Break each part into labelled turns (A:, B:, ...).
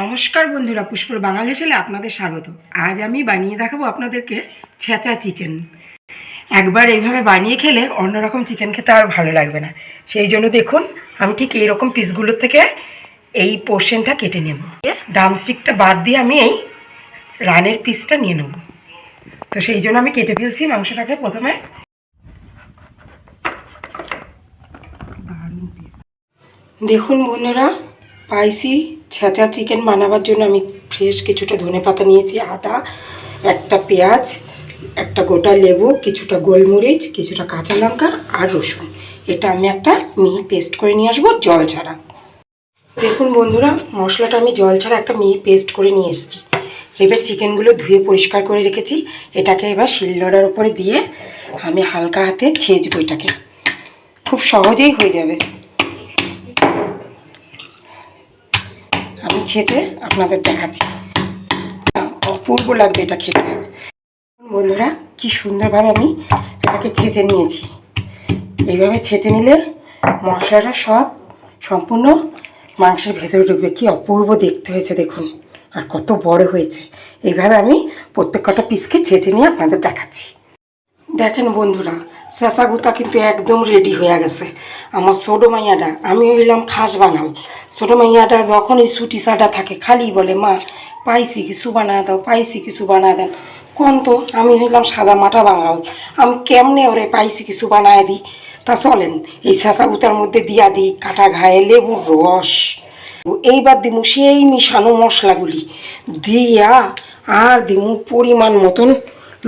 A: নমস্কার বন্ধুরা, পুষ্পর বাঙালি হেসেলে আপনাদের স্বাগত। আজ আমি বানিয়ে দেখাবো আপনাদেরকে ছেঁচা চিকেন। একবার এইভাবে বানিয়ে খেলে অন্যরকম চিকেন খেতে আর ভালো লাগবে না। সেই জন্য দেখুন, আমি ঠিক এইরকম পিসগুলোর থেকে এই পোর্শনটা কেটে নেব। ডামস্টিকটা বাদ দিয়ে আমি এই রানের পিসটা নিয়ে নেব। তো সেই জন্য আমি কেটে ফেলছি মাংসটাকে প্রথমে। দেখুন বন্ধুরা স্পাইসি ছেঁচা চিকেন বানাবার জন্য আমি ফ্রেশ কিছুটা ধনে পাতা নিয়েছি, আদা, একটা পেঁয়াজ, একটা গোটা লেবু, কিছুটা গোলমরিচ, কিছুটা কাঁচা লঙ্কা আর রসুন। এটা আমি একটা মিহি পেস্ট করে নিয়ে আসব জল ছাড়া। দেখুন বন্ধুরা, মশলাটা আমি জল ছাড়া একটা মিহি পেস্ট করে নিয়ে এসেছি। এবার চিকেনগুলো ধুয়ে পরিষ্কার করে রেখেছি। এটাকে এবার শিলনোড়ার উপরে দিয়ে আমি হালকা হাতে ছেঁচবো এটাকে। খুব সহজেই হয়ে যাবে আমি ছেঁচে আপনাদের দেখাচ্ছি। অপূর্ব লাগবে এটা খেতে। বন্ধুরা, কি সুন্দরভাবে আমি এটাকে ছেঁচে নিয়েছি। এইভাবে ছেঁচে নিলে মশলাটা সব সম্পূর্ণ মাংসের ভেতরে ঢুকবে। কি অপূর্ব দেখতে হয়েছে দেখুন, আর কত বড় হয়েছে। এইভাবে আমি প্রত্যেক কটা পিসকে ছেঁচে নিয়ে আপনাদের দেখাচ্ছি। দেখেন বন্ধুরা, চেঁচাগুতা কিন্তু একদম রেডি হয়ে গেছে। আমার ছোটো মাইয়াটা আমি হইলাম খাস বানাল। ছোটো মাইয়াটা যখন এই সাটা থাকে, খালি বলে, মা, পাইছি কিছু বানা দাও, পাইছি কিছু বানা দেন। কোন তো, আমি হইলাম সাদা মাটা বাঙাল। আমি কেমনে ওরে পাইছি কিছু বানায় দিই? তা চলেন, এই চেঁচাগুতার মধ্যে দিয়া দিই কাটা ঘায়ে লেবুর রস। এইবার দিমু সেই মিশানো মশলাগুলি। দিয়া আর দিমু পরিমাণ মতন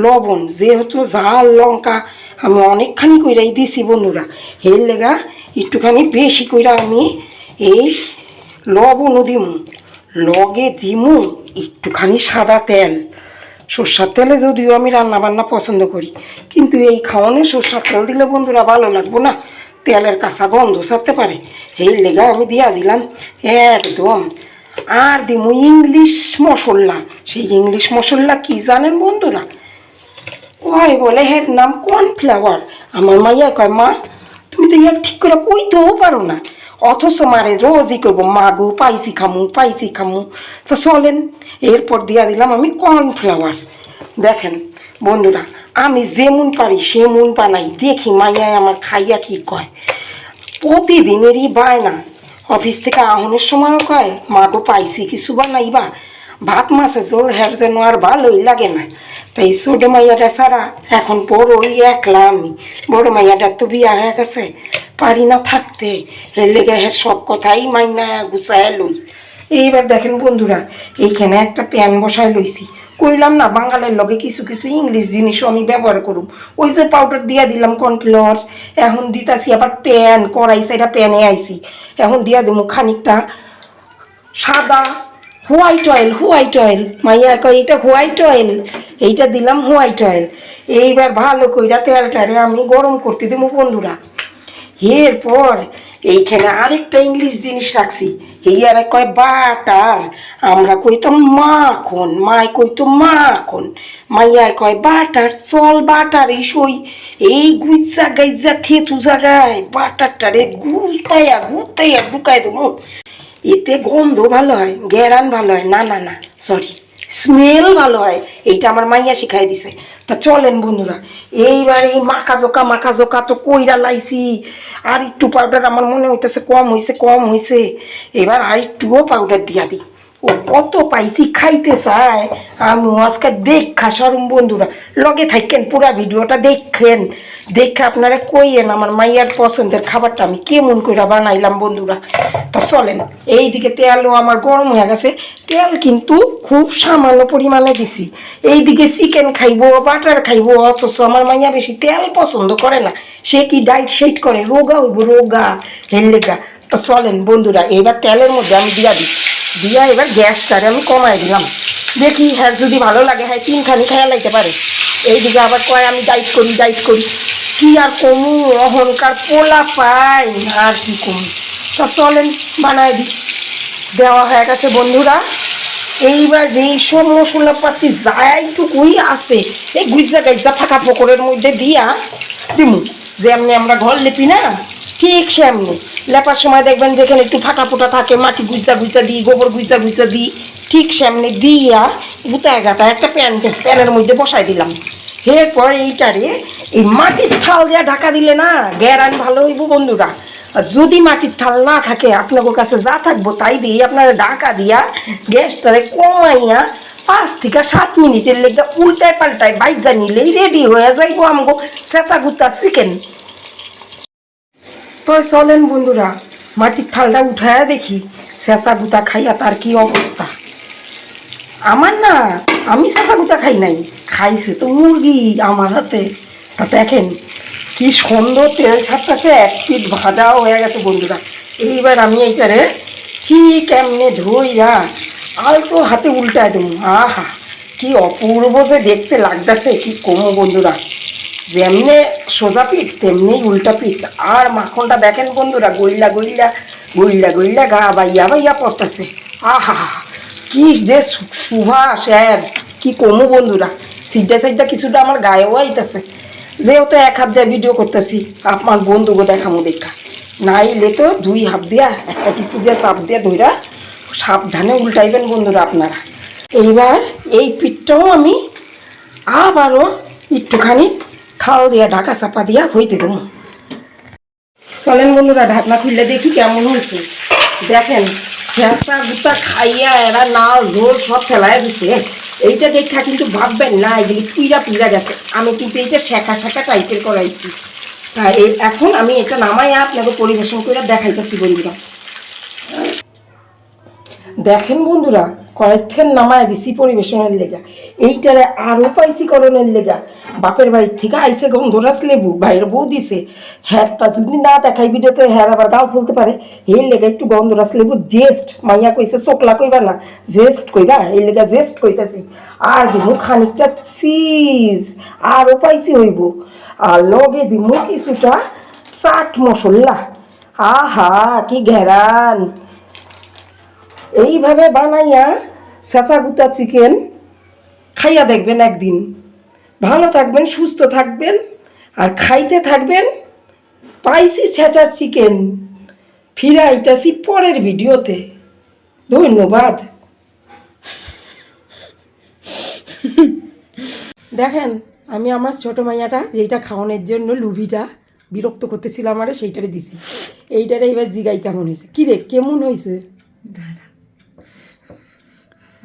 A: লবণ, যেহেতু ঝাল লঙ্কা আমি অনেকখানি কইরাই দিছি বন্ধুরা এর লেগা একটুখানি বেশি কইরা আমি এই লবণও দিমু। লগে দিমু একটুখানি সাদা তেল। সর্ষার তেলে যদিও আমি রান্না বান্না পছন্দ করি, কিন্তু এই খাওয়ানে সর্ষার তেল দিলে বন্ধুরা ভালো লাগবো না, তেলের কাঁচা গন্ধ ছাড়তে পারে। এই লেগা আমি দিয়া দিলাম একদম। আর দিমু ইংলিশ মশলা। সেই ইংলিশ মশলা কি জানেন বন্ধুরা? কয় বলে? হের নাম কর্নফ্লাওয়ার আমার মাইয়া কয়, মা, তুমি তো ইয়াক ঠিক করে কইতেও পারো না। অথচ মারে রোজই কইব মা গো পাইসি খামু পাইসি খামু। তো চলেন, এরপর দিয়া দিলাম আমি কর্নফ্লাওয়ার দেখেন, বন্ধুরা, আমি যেমন পারি সেমন বানাই। দেখি মাইয়ায় আমার খাইয়া কি কয়? প্রতিদিনেরই বায়না। অফিস থেকে আহনের সময়ও কয় মা গো পাইছি, কিছু বানাইবা? ভাত মাছে জল হের যেন আর ভালোই লাগে না। তাই ছোট মাইয়াটা ছাড়া এখন বড়ই একলা আমি। বড় মাইয়াটার তো বিয়া হয়ে গেছে, পারি না থাকতে। এর লেগে হের সব কথাই মাইনা গুছায় লই। এইবার দেখেন বন্ধুরা, এইখানে একটা প্যান বসায় লইছি। কইলাম না, বাঙালের লগে কিছু কিছু ইংলিশ জিনিসও আমি ব্যবহার করুম। ওই যে পাউডার দিয়া দিলাম কর্নফ্লাওয়ার, এখন দিতাছি আবার প্যান, কড়াই সেটা প্যানে আইছি। এখন দিয়া দিমু খানিকটা সাদা হোয়াইট অয়েল হোয়াইট অয়েল। মাইয়া কয়, এটা হোয়াইট অয়েল? এইটা দিলাম হোয়াইট অয়েল। এইবার ভালো কইরা তেলটারে আমি গরম করতে দেবো, বন্ধুরা। এরপর এইখানে আরেকটা ইংলিশ জিনিস রাখছি। এই আর কয়, বাটার। আমরা কইতাম মাখন। মায় কইতো মাখন। মাইয়ায় কয়, বাটার, চল বাটার এই সই। এই গুইজা গাইজা থেতু জায়গায় বাটারটারে গুতাইয়া গুতাইয়া ঢুকাই দেবো। এতে গন্ধ ভালো হয় গ্যারান ভালো হয়। না না না সরি স্মেল ভালো হয়। এইটা আমার মাইয়া শিখাই দিছে। তা চলেন বন্ধুরা, এইবার এই মাখা জোকা মাখা জোকা তো কইরা লাইছি। আর একটু পাউডার আমার মনে হইতেছে কম হয়েছে কম হয়েছে এবার আর একটুও পাউডার দিয়া দিই। ও কত পাইছি খাইতে চায়। আমি আজকে দেখা সরম বন্ধুরা। লগে থাকেন পুরা ভিডিওটা দেখেন। দেখে আপনারা কইয়েন, আমার মাইয়ার পছন্দের খাবারটা আমি কেমন করে বানাইলাম বন্ধুরা। তা চলেন, এইদিকে তেলও আমার গরম হয়ে গেছে। তেল কিন্তু খুব সামান্য পরিমাণে দিছি। এইদিকে চিকেন খাইবো বাটার খাইবো, অথচ আমার মাইয়া বেশি তেল পছন্দ করে না। সে কি ডাইট শেট করে? রোগা হইব, রোগা। হেললেগা। তো চলেন বন্ধুরা, এবার তেলের মধ্যে আমি দিয়া দিই। দিয়া এবার গ্যাসটারে আমি কমাই দিলাম। দেখি হ্যাঁ যদি ভালো লাগে হ্যাঁ তিনখানি খেয়া লাইতে পারে। এইদিকে আবার কয়, আমি ডাইট করি ডাইট করি। কি আর কমু, অহংকার পোলা পাই আর কি কমু। তা চলেন বানাই দিই। দেওয়া হয়ে গেছে, বন্ধুরা। এইবার যেই সব মশলাপাতি যাইটুকুই আছে, এই গুইজা গাইজা ফাঁকা পকরের মধ্যে দিয়া দিমু। যে এমনি আমরা ঘর লেপি না, ঠিক সামনে। লেপার সময় দেখবেন যেখানে একটু ফাটা ফোটা থাকে, মাটি গুইজা গুইজা দিই, গোবর গুইজা গুইজা দিই, ঠিক সামনে দিয়া গুতায় গাতা একটা প্যান, প্যানের মধ্যে বসাই দিলাম। এরপর এইটারে এই মাটির থাল দিয়া ঢাকা দিলে না গ্যারান ভালো হইব বন্ধুরা। আর যদি মাটির থাল না থাকে আপনাদের কাছে যা থাকব তাই দিয়ে আপনারা ঢাকা দিয়া গ্যাসটারে কমাইয়া পাঁচ থেকে সাত মিনিটের লেগে উল্টায় পাল্টায় বাইজা নিলেই রেডি হয়ে যাইব আমগো সেতা গুতা চিকেন তো চলেন বন্ধুরা, মাটির থালটা উঠায়া দেখি, চেঁচা গুতা খাইয়া তার কি অবস্থা? আমার না, আমি চেঁচা গুতা খাই নাই, খাইছে তো মুরগি আমার হাতে। তা দেখেন, কি সুন্দর তেল ছাড়তেছে, এক পিঠ ভাজাও হয়ে গেছে বন্ধুরা। এইবার আমি এইটারে ঠিক এমনি ধুইয়া আলতো হাতে উল্টায় দেবো। আহা, কি অপূর্ব যে দেখতে লাগতেছে, কি কমো বন্ধুরা। যেমনে সোজা পিঠ তেমনি উল্টা পিঠ। আর মাখনটা দেখেন বন্ধুরা, গইলা গইলা গইলা গইলা গা বাইয়া বাইয়া পড়তেছে। আহা, কি যে সু- সুভাষ এর কি কমু বন্ধুরা। সিডা সাইডটা কিছুটা আমার গায়েও আইতাছে। যেহেতু এক হাত দিয়ে ভিডিও করতেছি আমার বন্ধুকে দেখামো দেখা। নাইলে তো দুই হাত দিয়া, একটা কিছু দিয়া চাপ দিয়া ধইরা সাবধানে উল্টাইবেন বন্ধুরা আপনারা। এইবার এই পিঠটাও আমি আবারও একটুখানি খাও দিয়া, ঢাকা চাপা দিয়া হইতে দেবো। চলেন বন্ধুরা, ঢাকনা খুললে দেখি কেমন হয়েছে দেখেন, শেষা গুতা খাইয়া এরা নাও ঝোল সব ফেলায় দিছে। এইটা দেখা কিন্তু ভাববেন না, এগুলি পিড়া পিড়া গেছে। আমি কিন্তু এইটা শেখা শেখা টাইপের করাইছি। তা এই এখন আমি এটা নামাই আপনাকে পরিবেশন করে দেখাইতেছি বন্ধুরা। দেখেন বন্ধুরা কয়েকক্ষণ নামায় দিছি পরিবেশনের লেগা। এইটারে আরও পাইছি করণের লেগা। বাপের বাড়ির থেকে আইসে গন্ধরাস লেবু বাইরের বউ দিছে। হ্যারটা যদি না দেখাই ভিডিওতে হ্যার আবার গাও ফুলতে পারে। এই লেগা একটু গন্ধরাস লেবু জেস্ট মাইয়া কইছে চোকলা কইবা না জেস্ট কইবা, এই লেগা জেস্ট কইতাছি। আর দিমু খানিকটা চিজ, আরও পাইছি হইব। আর লগে দিমু কিছুটা চাট মশলা। আহা, কি ঘেরান। এইভাবে বানাইয়া চেঁচা গুতা চিকেন খাইয়া দেখবেন একদিন। ভালো থাকবেন সুস্থ থাকবেন আর খাইতে থাকবেন পাইছি ছেঁচা চিকেন। ফিরে আইতাছি পরের ভিডিওতে। ধন্যবাদ। দেখেন আমি আমার ছোট মাইয়াটা যেটা খাওয়ানোর জন্য লুভিটা বিরক্ত করতেছিল আমারে সেইটারে দিছি। এইটারে এবার জিগাই কেমন হয়েছে? কিরে কেমন হয়েছে?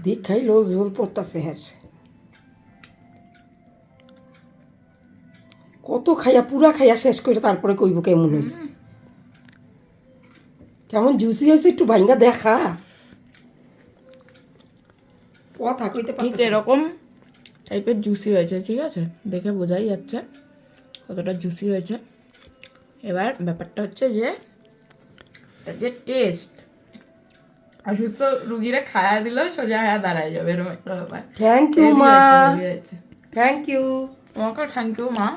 A: দেখাই লোল ঝোল পড়তাছে হ্যার। কত খাইয়া পুরা খাইয়া শেষ করে তারপরে কইব কেমন হয়েছে কেমন জুসি হয়েছে একটু ভাইঙ্গা দেখা। কথা কইতে না।
B: এরকম টাইপের জুসি হয়েছে ঠিক আছে? দেখে বোঝাই যাচ্ছে কতটা জুসি হয়েছে। এবার ব্যাপারটা হচ্ছে যে যে টেস্ট শুধু রুগীরা খায়া দিলেও সোজা হয়ে দাঁড়ায় যাবে এরকম একটা ব্যাপার।
A: থ্যাংক ইউ মা। থ্যাংক ইউ
B: তোমাকেও থ্যাংক ইউ মা।